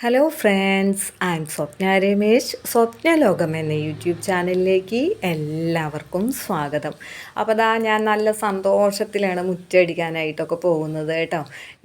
Hello friends I'm Swapna Ramesh. Swapna ലോകം എന്ന YouTube ചാനലിലേക്ക് എല്ലാവർക്കും സ്വാഗതം. അപ്പോൾ ദാ ഞാൻ നല്ല സന്തോഷത്തിലാണ് മുറ്റടിക്കാനായിട്ടൊക്കെ പോകുന്നത് കേട്ടോ.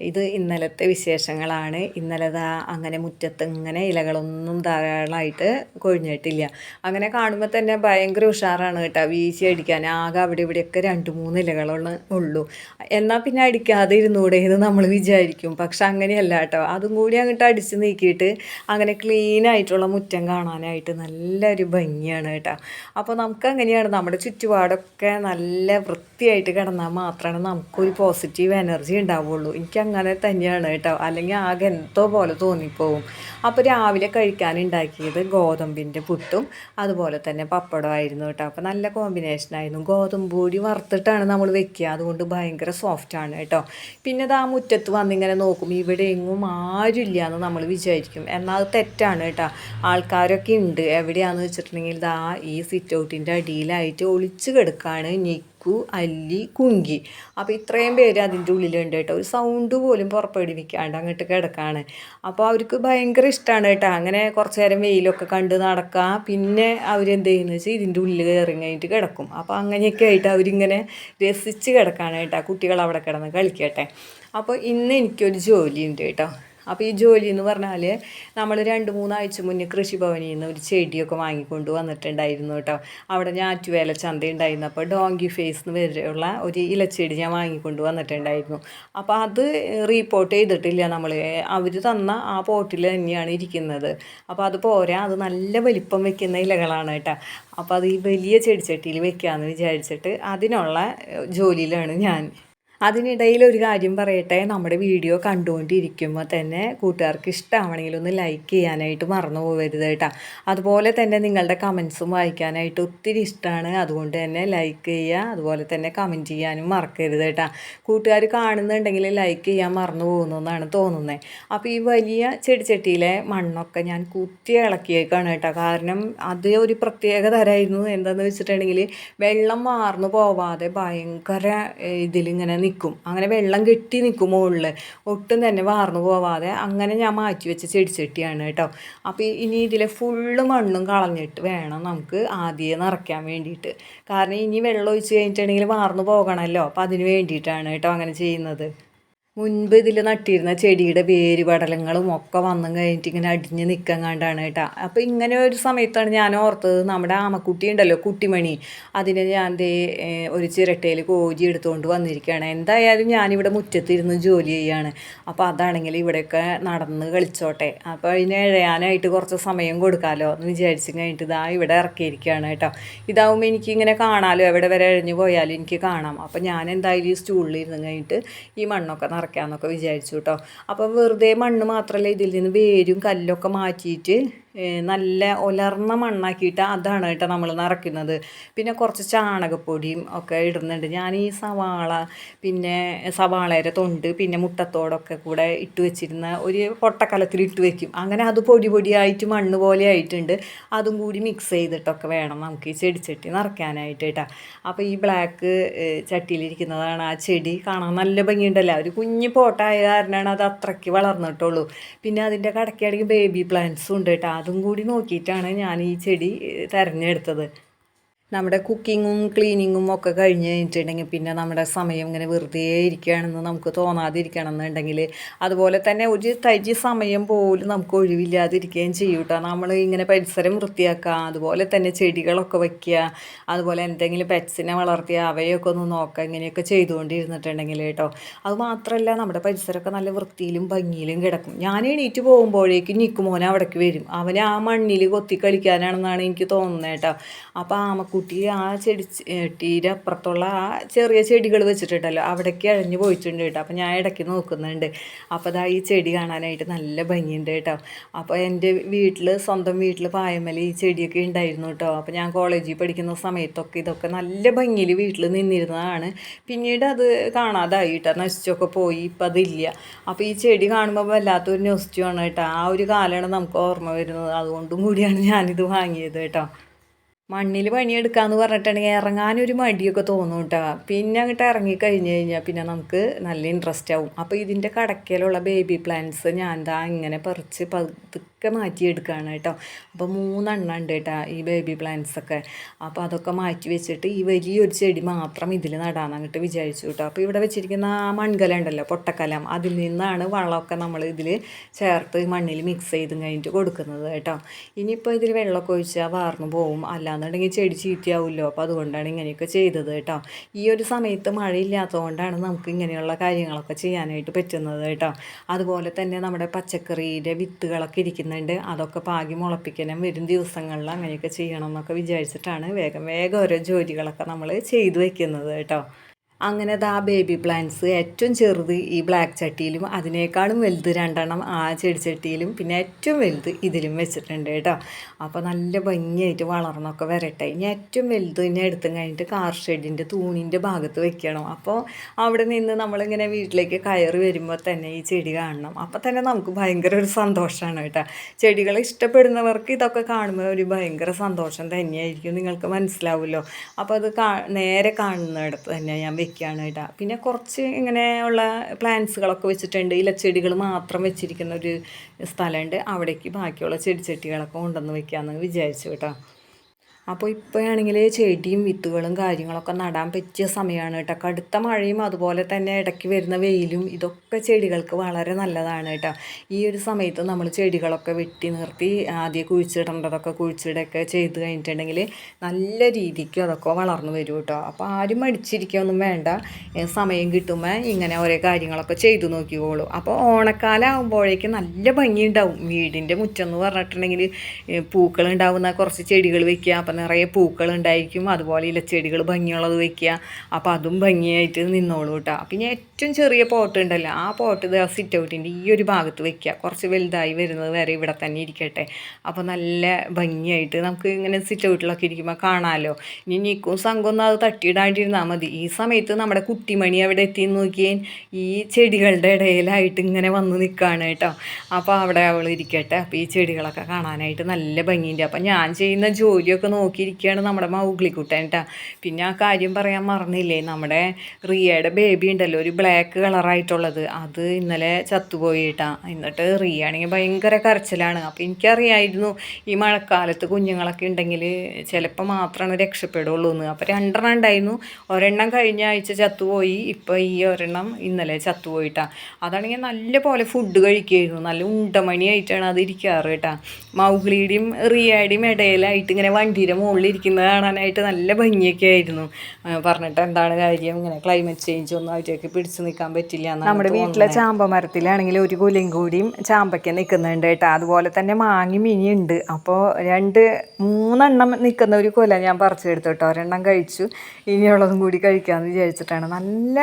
ഇത് ഇന്നലത്തെ വിശേഷങ്ങളാണ്. ഇന്നലെ ദാ അങ്ങനെ മുറ്റത്ത് ഇങ്ങനെ ഇലകളൊന്നും ധാരാളമായിട്ട് കൊഴിഞ്ഞിട്ടില്ല. അങ്ങനെ കാണുമ്പോൾ തന്നെ ഭയങ്കര ഉഷാറാണ് കേട്ടോ വീശി അടിക്കാൻ ആകെ അവിടെ ഇവിടെയൊക്കെ രണ്ട് മൂന്ന് ഇലകളുള്ള ഉള്ളൂ. എന്നാൽ പിന്നെ അടിക്കാതെ ഇരുന്നൂടെ എന്ന് നമ്മൾ വിചാരിക്കും. പക്ഷെ അങ്ങനെയല്ല കേട്ടോ. അതും കൂടി അങ്ങോട്ട് അടിച്ച് നീക്കി നോക്കിയിട്ട് അങ്ങനെ ക്ലീൻ ആയിട്ടുള്ള മുറ്റം കാണാനായിട്ട് നല്ലൊരു ഭംഗിയാണ് കേട്ടോ. അപ്പോൾ നമുക്ക് അങ്ങനെയാണ് നമ്മുടെ ചുറ്റുപാടൊക്കെ നല്ല വൃത്തിയായിട്ട് കിടന്നാൽ മാത്രമാണ് നമുക്കൊരു പോസിറ്റീവ് എനർജി ഉണ്ടാവുള്ളൂ. എനിക്ക് അങ്ങനെ തന്നെയാണ് കേട്ടോ. അല്ലെങ്കിൽ ആകെ എന്തോ പോലെ തോന്നിപ്പോവും. അപ്പോൾ രാവിലെ കഴിക്കാനുണ്ടാക്കിയത് ഗോതമ്പിന്റെ പുട്ടും അതുപോലെ തന്നെ പപ്പടം ആയിരുന്നു കേട്ടോ. അപ്പോൾ നല്ല കോമ്പിനേഷനായിരുന്നു ഗോതമ്പ് പൊടി വറുത്തിട്ടാണ് നമ്മൾ വെക്കുക. അതുകൊണ്ട് ഭയങ്കര സോഫ്റ്റാണ് കേട്ടോ. പിന്നെ അത് ആ മുറ്റത്ത് വന്നിങ്ങനെ നോക്കും. ഇവിടെ എങ്ങും ആരുമില്ല എന്ന് നമ്മൾ വിചാരിക്കും. വിചാരിക്കും. എന്നാൽ അത് തെറ്റാണ് കേട്ടോ. ആൾക്കാരൊക്കെ ഉണ്ട്. എവിടെയാണെന്ന് വെച്ചിട്ടുണ്ടെങ്കിൽ ദാ ഈ സിറ്റ് ഔട്ടിന്റെ അടിയിലായിട്ട് ഒളിച്ചു കിടക്കാണ് നിക്കു അല്ലി കുങ്കി. അപ്പോൾ ഇത്രയും പേര് അതിന്റെ ഉള്ളിലുണ്ട് കേട്ടോ. ഒരു സൗണ്ട് പോലും പുറപ്പെടുവിക്കാണ്ട് അങ്ങോട്ട് കിടക്കാണ്. അപ്പോൾ അവർക്ക് ഭയങ്കര ഇഷ്ടമാണ് കേട്ടോ. അങ്ങനെ കുറച്ച് നേരം വെയിലൊക്കെ കണ്ട് നടക്കുക പിന്നെ അവരെന്ത് ചെയ്യുന്നത് വെച്ചാൽ ഇതിന്റെ ഉള്ളിൽ കയറി കഴിഞ്ഞിട്ട് കിടക്കും. അപ്പോൾ അങ്ങനെയൊക്കെ ആയിട്ട് അവരിങ്ങനെ രസിച്ച് കിടക്കാണ് കേട്ടോ. കുട്ടികൾ അവിടെ കിടന്ന് കളിക്കട്ടെ. അപ്പോൾ ഇന്ന് എനിക്കൊരു ജോലിയുണ്ട് കേട്ടോ. അപ്പോൾ ഈ ജോലി എന്ന് പറഞ്ഞാൽ നമ്മൾ രണ്ട് മൂന്നാഴ്ച മുന്നേ കൃഷിഭവനിൽ നിന്ന് ഒരു ചെടിയൊക്കെ വാങ്ങിക്കൊണ്ട് വന്നിട്ടുണ്ടായിരുന്നു കേട്ടോ. അവിടെ ഞാറ്റുവേല ചന്ത ഉണ്ടായിരുന്നു അപ്പോൾ ഡോങ്കി ഫേസ് എന്ന് വരെയുള്ള ഒരു ഇലച്ചെടി ഞാൻ വാങ്ങിക്കൊണ്ട് വന്നിട്ടുണ്ടായിരുന്നു. അപ്പോൾ അത് റീപ്പോർട്ട് ചെയ്തിട്ടില്ല നമ്മൾ അവർ തന്ന ആ പോട്ടിൽ തന്നെയാണ് ഇരിക്കുന്നത്. അപ്പോൾ അത് പോരാ അത് നല്ല വലിപ്പം വെക്കുന്ന ഇലകളാണ് കേട്ടോ. അപ്പോൾ അത് ഈ വലിയ ചെടിച്ചട്ടിയിൽ വെക്കാമെന്ന് വിചാരിച്ചിട്ട് അതിനുള്ള ജോലിയിലാണ് ഞാൻ. അതിനിടയിൽ ഒരു കാര്യം പറയട്ടെ. നമ്മുടെ വീഡിയോ കണ്ടുകൊണ്ടിരിക്കുമ്പോൾ തന്നെ കൂട്ടുകാർക്ക് ഇഷ്ടമാണെങ്കിൽ ഒന്ന് ലൈക്ക് ചെയ്യാനായിട്ട് മറന്നു പോകരുത് കേട്ടോ. അതുപോലെ തന്നെ നിങ്ങളുടെ കമൻസും വായിക്കാനായിട്ട് ഒത്തിരി ഇഷ്ടമാണ്. അതുകൊണ്ട് തന്നെ ലൈക്ക് ചെയ്യുക അതുപോലെ തന്നെ കമന്റ് ചെയ്യാനും മറക്കരുത് കേട്ടോ. കൂട്ടുകാർ കാണുന്നുണ്ടെങ്കിൽ ലൈക്ക് ചെയ്യാൻ മറന്നു പോകുന്നതെന്നാണ് തോന്നുന്നത് അപ്പോൾ ഈ വലിയ ചെടിച്ചട്ടിയിലെ മണ്ണൊക്കെ ഞാൻ കുത്തി ഇളക്കിയേക്കാണ് കേട്ടോ. കാരണം അത് ഒരു പ്രത്യേക തരമായിരുന്നു എന്താണെന്ന് വെച്ചിട്ടുണ്ടെങ്കിൽ വെള്ളം മാർന്നു പോവാതെ ഭയങ്കര ഇതിലിങ്ങനെ നിൽക്കും അങ്ങനെ വെള്ളം കെട്ടി നിൽക്കും മുകളിൽ ഒട്ടും തന്നെ വാർന്നു പോവാതെ അങ്ങനെ ഞാൻ മാറ്റി വെച്ച ചെടിച്ചട്ടിയാണ് കേട്ടോ. അപ്പോൾ ഇനി ഇതിലെ ഫുള്ള് മണ്ണും കളഞ്ഞിട്ട് വേണം നമുക്ക് ആദ്യം നിറയ്ക്കാൻ വേണ്ടിയിട്ട്. കാരണം ഇനി വെള്ളം ഒഴിച്ച് കഴിഞ്ഞിട്ടുണ്ടെങ്കിൽ വാർന്നു പോകണമല്ലോ അപ്പോൾ അതിന് വേണ്ടിയിട്ടാണ് കേട്ടോ അങ്ങനെ ചെയ്യുന്നത്. മുൻപ് ഇതിൽ നട്ടിരുന്ന ചെടിയുടെ വേര് പടലങ്ങളും ഒക്കെ വന്നു കഴിഞ്ഞിട്ട് ഇങ്ങനെ അടിഞ്ഞ് നിൽക്കാൻ കണ്ടാണ് കേട്ടോ. അപ്പോൾ ഇങ്ങനെ ഒരു സമയത്താണ് ഞാൻ ഓർത്തത് നമ്മുടെ ആമക്കുട്ടി ഉണ്ടല്ലോ കുട്ടിമണി. അതിനെ ഞാൻ ദേ ഒരു ചിരട്ടയിൽ കോജി എടുത്തുകൊണ്ട് വന്നിരിക്കുകയാണ്. എന്തായാലും ഞാനിവിടെ മുറ്റത്തിരുന്ന് ജോലി ചെയ്യുകയാണ് അപ്പോൾ അതാണെങ്കിൽ ഇവിടെയൊക്കെ നടന്ന് കളിച്ചോട്ടെ. അപ്പോൾ അതിനെ എഴയാനായിട്ട് കുറച്ച് സമയം കൊടുക്കാമല്ലോ എന്ന് വിചാരിച്ചു കഴിഞ്ഞിട്ട് ഇതാ ഇവിടെ ഇറക്കിയിരിക്കുകയാണ് കേട്ടോ. ഇതാവുമ്പോൾ എനിക്ക് ഇങ്ങനെ കാണാമല്ലോ എവിടെ വരെ എഴഞ്ഞു പോയാലും എനിക്ക് കാണാം. അപ്പോൾ ഞാൻ എന്തായാലും ഈ സ്റ്റൂളിൽ ഇരുന്ന് കഴിഞ്ഞിട്ട് ഈ മണ്ണൊക്കെ നിറയ്ക്കാമെന്നൊക്കെ വിചാരിച്ചു കേട്ടോ അപ്പോൾ വെറുതെ മണ്ണ് മാത്രമല്ല ഇതിൽ നിന്ന് വേരും കല്ലൊക്കെ മാറ്റിയിട്ട്. നല്ല ഉലർന്ന മണ്ണാക്കിയിട്ട് അതാണ് കേട്ടോ നമ്മൾ നിറയ്ക്കുന്നത്. പിന്നെ കുറച്ച് ചാണകപ്പൊടിയും ഒക്കെ ഇടുന്നുണ്ട്. ഞാൻ ഈ സവാള പിന്നെ സവാളയുടെ തൊണ്ട് പിന്നെ മുട്ടത്തോടൊക്കെ കൂടെ ഇട്ട് വെച്ചിരുന്ന ഒരു പൊട്ടക്കലത്തിൽ ഇട്ട് വെക്കും. അങ്ങനെ അത് പൊടി പൊടിയായിട്ട് മണ്ണ് പോലെ ആയിട്ടുണ്ട്. അതും കൂടി മിക്സ് ചെയ്തിട്ടൊക്കെ വേണം നമുക്ക് ഈ ചെടിച്ചട്ടി നിറയ്ക്കാനായിട്ട് കേട്ടോ. അപ്പോൾ ഈ ബ്ലാക്ക് ചട്ടിയിലിരിക്കുന്നതാണ് ആ ചെടി. കാണാൻ നല്ല ഭംഗിയുണ്ടല്ലോ? ഒരു കുഞ്ഞ് പോട്ടായ കാരണമാണ് അത് അത്രയ്ക്ക് വളർന്നിട്ടുള്ളൂ. പിന്നെ അതിന്റെ കടയ്ക്കാണെങ്കിൽ ബേബി പ്ലാന്റ്സും ഉണ്ട് കേട്ടോ. അതും കൂടി നോക്കിയിട്ടാണ് ഞാൻ ഈ ചെടി തിരഞ്ഞെടുത്തത്. നമ്മുടെ കുക്കിങ്ങും ക്ലീനിങ്ങും ഒക്കെ കഴിഞ്ഞ് കഴിഞ്ഞിട്ടുണ്ടെങ്കിൽ പിന്നെ നമ്മുടെ സമയം ഇങ്ങനെ വെറുതെ ഇരിക്കുകയാണെന്ന് നമുക്ക് തോന്നാതിരിക്കണം എന്നുണ്ടെങ്കിൽ അതുപോലെ തന്നെ ഒരു തരി സമയം പോലും നമുക്ക് ഒഴിവില്ലാതിരിക്കുകയും ചെയ്യും കേട്ടോ. നമ്മൾ ഇങ്ങനെ പരിസരം വൃത്തിയാക്കുക അതുപോലെ തന്നെ ചെടികളൊക്കെ വയ്ക്കുക അതുപോലെ എന്തെങ്കിലും പെറ്റ്സിനെ വളർത്തിയ അവയൊക്കെ ഒന്ന് നോക്കുക ഇങ്ങനെയൊക്കെ ചെയ്തുകൊണ്ടിരുന്നിട്ടുണ്ടെങ്കിൽ കേട്ടോ. അത് മാത്രമല്ല നമ്മുടെ പരിസരമൊക്കെ നല്ല വൃത്തിയിലും ഭംഗിയിലും കിടക്കും. ഞാൻ എണീറ്റ് പോകുമ്പോഴേക്കും നിൽക്കുമോനെ അവിടേക്ക് വരും. അവനെ ആ മണ്ണിൽ കൊത്തി കളിക്കാനാണെന്നാണ് എനിക്ക് തോന്നുന്നത് കേട്ടോ. അപ്പോൾ ആമക്കുട്ടി കുട്ടി ആ ചെടി ചട്ടിയുടെ അപ്പുറത്തുള്ള ആ ചെറിയ ചെടികൾ വെച്ചിട്ടുണ്ടല്ലോ. അവിടേക്ക് അഴഞ്ഞു പോയിട്ടുണ്ട് കേട്ടോ. അപ്പോൾ ഞാൻ ഇടയ്ക്ക് നോക്കുന്നുണ്ട്. അപ്പോൾ അതാ ഈ ചെടി കാണാനായിട്ട് നല്ല ഭംഗിയുണ്ട് കേട്ടോ. അപ്പോൾ എന്റെ വീട്ടിൽ സ്വന്തം വീട്ടിൽ പായമല ഈ ചെടിയൊക്കെ ഉണ്ടായിരുന്നു കേട്ടോ. അപ്പോൾ ഞാൻ കോളേജിൽ പഠിക്കുന്ന സമയത്തൊക്കെ ഇതൊക്കെ നല്ല ഭംഗിയിൽ വീട്ടിൽ നിന്നിരുന്നതാണ്. പിന്നീട് അത് കാണാതായി കേട്ടോ. നശിച്ചൊക്കെ പോയി. ഇപ്പം അതില്ല. അപ്പോൾ ഈ ചെടി കാണുമ്പോൾ വല്ലാത്തൊരു ന്യൂസ്റ്റിയാണ് കേട്ടോ. ആ ഒരു കാലമാണ് നമുക്ക് ഓർമ്മ വരുന്നത്. അതുകൊണ്ടും കൂടിയാണ് ഞാനിത് വാങ്ങിയത് കേട്ടോ. മണ്ണിൽ പണിയെടുക്കാന്ന് പറഞ്ഞിട്ടുണ്ടെങ്കിൽ ഇറങ്ങാനൊരു മടിയൊക്കെ തോന്നും കേട്ടോ പിന്നെ അങ്ങോട്ട് ഇറങ്ങി കഴിഞ്ഞ് കഴിഞ്ഞാൽ പിന്നെ നമുക്ക് നല്ല ഇൻട്രസ്റ്റ് ആവും. അപ്പോൾ ഇതിന്റെ കടക്കയിലുള്ള ബേബി പ്ലാന്റ്സ് ഞാൻ ദാ ഇങ്ങനെ പറിച്ച് പതുക്കെ മാറ്റിയെടുക്കുകയാണ് കേട്ടോ അപ്പോൾ മൂന്നെണ്ണം ഉണ്ട് കേട്ടോ ഈ ബേബി പ്ലാന്റ്സ് ഒക്കെ. അപ്പോൾ അതൊക്കെ മാറ്റി വെച്ചിട്ട് ഈ വലിയൊരു ചെടി മാത്രം ഇതിൽ നടാന്ന് അങ്ങോട്ട് വിചാരിച്ചു കേട്ടോ അപ്പോൾ ഇവിടെ വെച്ചിരിക്കുന്ന ആ മൺകല ഉണ്ടല്ലോ പൊട്ടക്കലം. അതിൽ നിന്നാണ് വളമൊക്കെ നമ്മൾ ഇതിൽ ചേർത്ത് മണ്ണിൽ മിക്സ് ചെയ്തും കഴിഞ്ഞിട്ട് കൊടുക്കുന്നത് കേട്ടോ ഇനിയിപ്പോൾ ഇതിൽ വെള്ളമൊക്കെ ഒഴിച്ചാൽ വാർന്നു പോവും. അല്ലാന്നുണ്ടെങ്കിൽ ചെടി ചീത്തയാവുമല്ലോ അപ്പോൾ അതുകൊണ്ടാണ് ഇങ്ങനെയൊക്കെ ചെയ്തത് കേട്ടോ. ഈ ഒരു സമയത്ത് മഴയില്ലാത്തതുകൊണ്ടാണ് നമുക്ക് ഇങ്ങനെയുള്ള കാര്യങ്ങളൊക്കെ ചെയ്യാനായിട്ട് പറ്റുന്നത് കേട്ടോ. അതുപോലെ തന്നെ നമ്മുടെ പച്ചക്കറിയുടെ വിത്തുകളൊക്കെ ഇരിക്കുന്നുണ്ട്. അതൊക്കെ പാകി മുളപ്പിക്കണം. വരും ദിവസങ്ങളിൽ അങ്ങനെയൊക്കെ ചെയ്യണം എന്നൊക്കെ വിചാരിച്ചിട്ടാണ് വേഗം വേഗം ഓരോ ജോലികളൊക്കെ നമ്മൾ ചെയ്തു വയ്ക്കുന്നത് കേട്ടോ. അങ്ങനെ ആ ബേബി പ്ലാന്റ്സ് ഏറ്റവും ചെറുത് ഈ ബ്ലാക്ക് ചട്ടിയിലും അതിനേക്കാളും വലുത് രണ്ടെണ്ണം ആ ചെടിച്ചട്ടിയിലും പിന്നെ ഏറ്റവും വലുത് ഇതിലും വെച്ചിട്ടുണ്ട് കേട്ടോ. അപ്പോൾ നല്ല ഭംഗിയായിട്ട് വളർന്നൊക്കെ വരട്ടെ. ഇനി ഏറ്റവും വലുത് ഇനി എടുത്തും കഴിഞ്ഞിട്ട് കാർ ഷെഡിന്റെ തൂണിന്റെ ഭാഗത്ത് വെക്കണം. അപ്പോൾ അവിടെ നിന്ന് നമ്മളിങ്ങനെ വീട്ടിലേക്ക് കയറി വരുമ്പോൾ തന്നെ ഈ ചെടി കാണണം. അപ്പോൾ തന്നെ നമുക്ക് ഭയങ്കര ഒരു സന്തോഷമാണ് കേട്ടോ. ചെടികൾ ഇഷ്ടപ്പെടുന്നവർക്ക് ഇതൊക്കെ കാണുമ്പോൾ ഒരു ഭയങ്കര സന്തോഷം തന്നെയായിരിക്കും. നിങ്ങൾക്ക് മനസ്സിലാവുമല്ലോ. അപ്പോൾ അത് കാ നേരെ കാണുന്നിടത്ത് തന്നെ ഞാൻ വെക്കുകയാണ് കേട്ടോ. പിന്നെ കുറച്ച് ഇങ്ങനെയുള്ള പ്ലാന്റ്സുകളൊക്കെ വെച്ചിട്ടുണ്ട്. ഇലച്ചെടികൾ മാത്രം വെച്ചിരിക്കുന്ന ഒരു സ്ഥലമുണ്ട്. അവിടേക്ക് ബാക്കിയുള്ള ചെടിച്ചട്ടികളൊക്കെ കൊണ്ടുവന്ന് വെക്കാമെന്ന് വിചാരിച്ചു കേട്ടോ. അപ്പോൾ ഇപ്പോഴാണെങ്കിൽ ചെടിയും വിത്തുകളും കാര്യങ്ങളൊക്കെ നടാൻ പറ്റിയ സമയമാണ് കേട്ടോ. കടുത്ത മഴയും അതുപോലെ തന്നെ ഇടയ്ക്ക് വരുന്ന വെയിലും ഇതൊക്കെ ചെടികൾക്ക് വളരെ നല്ലതാണ് കേട്ടോ. ഈ ഒരു സമയത്ത് നമ്മൾ ചെടികളൊക്കെ വെട്ടി നിർത്തി ആദ്യം കുഴിച്ചിടേണ്ടതൊക്കെ കുഴിച്ചിടൊക്കെ ചെയ്ത് കഴിഞ്ഞിട്ടുണ്ടെങ്കിൽ നല്ല രീതിക്ക് അതൊക്കെ വളർന്നു വരും കേട്ടോ. അപ്പോൾ ആരും മടിച്ചിരിക്കുകയൊന്നും വേണ്ട. സമയം കിട്ടുമ്പോൾ ഇങ്ങനെ ഓരോ കാര്യങ്ങളൊക്കെ ചെയ്തു നോക്കിക്കോളൂ. അപ്പോൾ ഓണക്കാലം ആകുമ്പോഴേക്കും നല്ല ഭംഗിയുണ്ടാവും. വീടിന്റെ മുറ്റം എന്ന് പറഞ്ഞിട്ടുണ്ടെങ്കിൽ പൂക്കളുണ്ടാവുന്ന കുറച്ച് ചെടികൾ വെക്കുക. അപ്പം നിറയെ പൂക്കൾ ഉണ്ടായിരിക്കും അതുപോലെ ഇലച്ചെടികൾ ഭംഗിയുള്ളത് വയ്ക്കുക അപ്പോൾ അതും ഭംഗിയായിട്ട് നിന്നോളൂ കേട്ടോ. പിന്നെ ഏറ്റവും ചെറിയ പോട്ട് ഉണ്ടല്ലോ ആ പോട്ട് ഇത് സിറ്റ് ഔട്ടിന്റെ ഈ ഒരു ഭാഗത്ത് വയ്ക്കുക കുറച്ച് വലുതായി വരുന്നത് വരെ ഇവിടെ തന്നെ ഇരിക്കട്ടെ. അപ്പോൾ നല്ല ഭംഗിയായിട്ട് നമുക്ക് ഇങ്ങനെ സിറ്റ് ഔട്ടിലൊക്കെ ഇരിക്കുമ്പോൾ കാണാമല്ലോ ഇനി നിൽക്കും സംഘമൊന്നും അത് തട്ടിയിടാണ്ടിരുന്നാൽ മതി. ഈ സമയത്ത് നമ്മുടെ കുട്ടിമണി അവിടെ എത്തി നോക്കിയേ ഈ ചെടികളുടെ ഇടയിലായിട്ട് ഇങ്ങനെ വന്ന് നിൽക്കുകയാണ് കേട്ടോ. അപ്പോൾ അവിടെ അവൾ ഇരിക്കട്ടെ. അപ്പോൾ ഈ ചെടികളൊക്കെ കാണാനായിട്ട് നല്ല ഭംഗിയുണ്ട്. അപ്പോൾ ഞാൻ ചെയ്യുന്ന ജോലിയൊക്കെ നോക്കിയിരിക്കുകയാണ് നമ്മുടെ മൗഗ്ലിക്കുട്ടൻ കേട്ടോ പിന്നെ ആ കാര്യം പറയാൻ മറന്നില്ലേ? നമ്മുടെ റിയയുടെ ബേബി ഉണ്ടല്ലോ ഒരു ബ്ലാക്ക് കളറായിട്ടുള്ളത് അത് ഇന്നലെ ചത്തുപോയി കേട്ടാ എന്നിട്ട് റിയ ആണെങ്കിൽ ഭയങ്കര കരച്ചിലാണ്. അപ്പോൾ എനിക്കറിയായിരുന്നു ഈ മഴക്കാലത്ത് കുഞ്ഞുങ്ങളൊക്കെ ഉണ്ടെങ്കിൽ ചിലപ്പോൾ മാത്രമാണ് രക്ഷപ്പെടുള്ളൂ എന്ന് അപ്പോൾ രണ്ടെണ്ണം ഉണ്ടായിരുന്നു. ഒരെണ്ണം കഴിഞ്ഞ ആഴ്ച ചത്തുപോയി. ഇപ്പോൾ ഈ ഒരെണ്ണം ഇന്നലെ ചത്തുപോയിട്ടാ അതാണെങ്കിൽ നല്ല പോലെ ഫുഡ് കഴിക്കുമായിരുന്നു നല്ല ഉണ്ടമണിയായിട്ടാണ് അത് ഇരിക്കാറ് കേട്ടാ മൗഗ്ലിയുടെയും റിയയുടെയും ഇടയിലായിട്ട് ഇങ്ങനെ വണ്ടിയുടെ മുകളിൽ ഇരിക്കുന്നത് കാണാനായിട്ട് നല്ല ഭംഗിയൊക്കെ ആയിരുന്നു. പറഞ്ഞിട്ട് എന്താണ് കാര്യം? ഇങ്ങനെ ക്ലൈമറ്റ് ചേഞ്ച് ഒന്നും അവരൊക്കെ പിടിച്ചു നിൽക്കാൻ പറ്റില്ല നമ്മുടെ വീട്ടിലെ ചാമ്പ മരത്തിലാണെങ്കിൽ ഒരു കുലയും കൂടിയും ചാമ്പയ്ക്ക് നിൽക്കുന്നുണ്ട് കേട്ടോ. അതുപോലെ തന്നെ മാങ്ങി മിനിയുണ്ട്. അപ്പോൾ രണ്ട് മൂന്നെണ്ണം നിൽക്കുന്ന ഒരു കുല ഞാൻ പറിച്ചെടുത്തു കേട്ടോ. ഒരെണ്ണം കഴിച്ചു. ഇനിയുള്ളതും കൂടി കഴിക്കാമെന്ന് വിചാരിച്ചിട്ടാണ്. നല്ല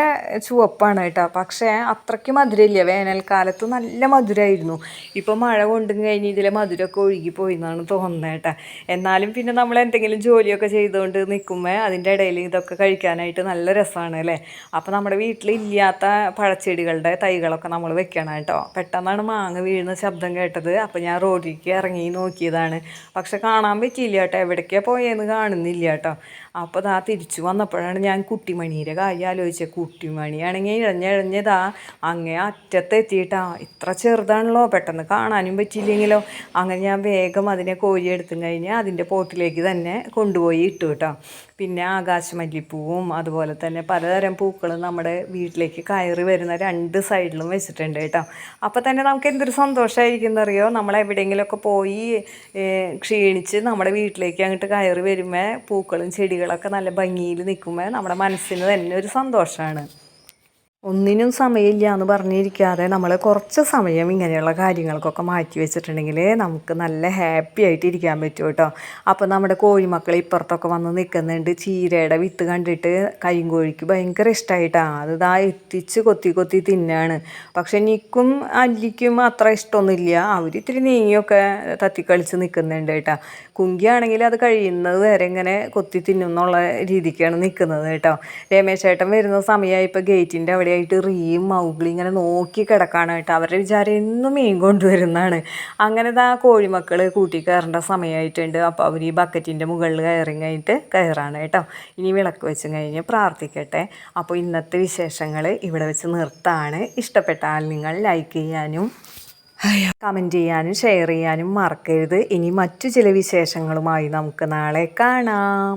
ചുവപ്പാണ് കേട്ടോ. പക്ഷേ അത്രയ്ക്ക് മധുരമില്ല. വേനൽക്കാലത്ത് നല്ല മധുരമായിരുന്നു. ഇപ്പോൾ മഴ കൊണ്ടും കഴിഞ്ഞ് ഇതിലെ മധുരമൊക്കെ ഒഴുകിപ്പോയി എന്നാണ് തോന്നുന്നത് കേട്ടോ. എന്നാലും പിന്നെ നമ്മൾ എന്തെങ്കിലും ജോലിയൊക്കെ ചെയ്തുകൊണ്ട് നിൽക്കുമ്പോൾ അതിന്റെ ഇടയിൽ ഇതൊക്കെ കഴിക്കാനായിട്ട് നല്ല രസമാണ് അല്ലേ? അപ്പോൾ നമ്മുടെ വീട്ടിലില്ലാത്ത പഴച്ചെടികളുടെ തൈകളൊക്കെ നമ്മൾ വെക്കണം കേട്ടോ. പെട്ടെന്നാണ് മാങ്ങ വീഴുന്ന ശബ്ദം കേട്ടത്. അപ്പോൾ ഞാൻ റോഡിലേക്ക് ഇറങ്ങി നോക്കിയതാണ്. പക്ഷെ കാണാൻ പറ്റിയില്ല കേട്ടോ. എവിടേക്കാണ് പോയെന്ന് കാണുന്നില്ല കേട്ടോ. അപ്പോൾ ദാ തിരിച്ചു വന്നപ്പോഴാണ് ഞാൻ കുട്ടിമണിയുടെ കാര്യം ആലോചിച്ചത് കുട്ടിമണിയാണെങ്കിൽ ഇഴഞ്ഞിഴഞ്ഞതാ അങ്ങേ അറ്റത്തെത്തിയിട്ടാ ഇത്ര ചെറുതാണല്ലോ. പെട്ടെന്ന് കാണാനും പറ്റിയില്ലെങ്കിലോ. അങ്ങനെ ഞാൻ വേഗം അതിനെ കോരിയെടുത്തും കഴിഞ്ഞാൽ അതിന്റെ പോട്ടിലേക്ക് തന്നെ കൊണ്ടുപോയി ഇട്ടു കേട്ടോ. പിന്നെ ആകാശമല്ലിപ്പൂവും അതുപോലെ തന്നെ പലതരം പൂക്കളും നമ്മുടെ വീട്ടിലേക്ക് കയറി വരുന്ന രണ്ട് സൈഡിലും വെച്ചിട്ടുണ്ട് കേട്ടോ. അപ്പോൾ തന്നെ നമുക്ക് എന്തൊരു സന്തോഷമായിരിക്കും എന്നറിയോ? നമ്മൾ എവിടെയെങ്കിലുമൊക്കെ പോയി ക്ഷീണിച്ച് നമ്മുടെ വീട്ടിലേക്ക് അങ്ങോട്ട് കയറി വരുമ്പോൾ പൂക്കളും ചെടികളൊക്കെ നല്ല ഭംഗിയിൽ നിൽക്കുമ്പോൾ നമ്മുടെ മനസ്സിന് തന്നെ ഒരു സന്തോഷമാണ് ഒന്നിനും സമയമില്ല എന്ന് പറഞ്ഞിരിക്കാതെ നമ്മൾ കുറച്ച് സമയം ഇങ്ങനെയുള്ള കാര്യങ്ങൾക്കൊക്കെ മാറ്റി വെച്ചിട്ടുണ്ടെങ്കിൽ നമുക്ക് നല്ല ഹാപ്പി ആയിട്ട് ഇരിക്കാൻ പറ്റും കേട്ടോ. അപ്പോൾ നമ്മുടെ കോഴിമക്കൾ ഇപ്പുറത്തൊക്കെ വന്ന് നിൽക്കുന്നുണ്ട്. ചീരയുടെ വിത്ത് കണ്ടിട്ട് കരിങ്കോഴിക്ക് ഭയങ്കര ഇഷ്ടമായിട്ടാണ് അത് ഇതാ എത്തിച്ച് കൊത്തി കൊത്തി തിന്നാണ്. പക്ഷെ എനിക്കും അല്ലിക്കും അത്ര ഇഷ്ടമൊന്നുമില്ല. അവർ ഇത്തിരി നീങ്ങിയൊക്കെ തത്തിക്കളിച്ച് നിൽക്കുന്നുണ്ട് കേട്ടോ. കുങ്കിയാണെങ്കിൽ അത് കഴിയുന്നത് വരെ ഇങ്ങനെ കൊത്തി തിന്നും എന്നുള്ള രീതിക്കാണ് നിൽക്കുന്നത് കേട്ടോ. രമേശ് ചേട്ടൻ വരുന്ന സമയമായി ഇപ്പോൾ ഗേറ്റിന്റെ അവിടെ കാര്യമായിട്ട് റീം മൗഗ്ലി ഇങ്ങനെ നോക്കി കിടക്കാണ് കേട്ടോ അവരുടെ വിചാരം എന്നും മീൻ കൊണ്ടുവരുന്നതാണ്. അങ്ങനെ ആ കോഴിമക്കൾ കൂട്ടി കയറേണ്ട സമയമായിട്ടുണ്ട് അപ്പോൾ അവർ ഈ ബക്കറ്റിന്റെ മുകളിൽ കയറി കഴിഞ്ഞിട്ട് കയറാണ് കേട്ടോ. ഇനി വിളക്ക് വെച്ചും കഴിഞ്ഞ് പ്രാർത്ഥിക്കട്ടെ. അപ്പോൾ ഇന്നത്തെ വിശേഷങ്ങൾ ഇവിടെ വെച്ച് നിർത്താണ്. ഇഷ്ടപ്പെട്ടാൽ നിങ്ങൾ ലൈക്ക് ചെയ്യാനും കമന്റ് ചെയ്യാനും ഷെയർ ചെയ്യാനും മറക്കരുത്. ഇനി മറ്റു ചില വിശേഷങ്ങളുമായി നമുക്ക് നാളെ കാണാം.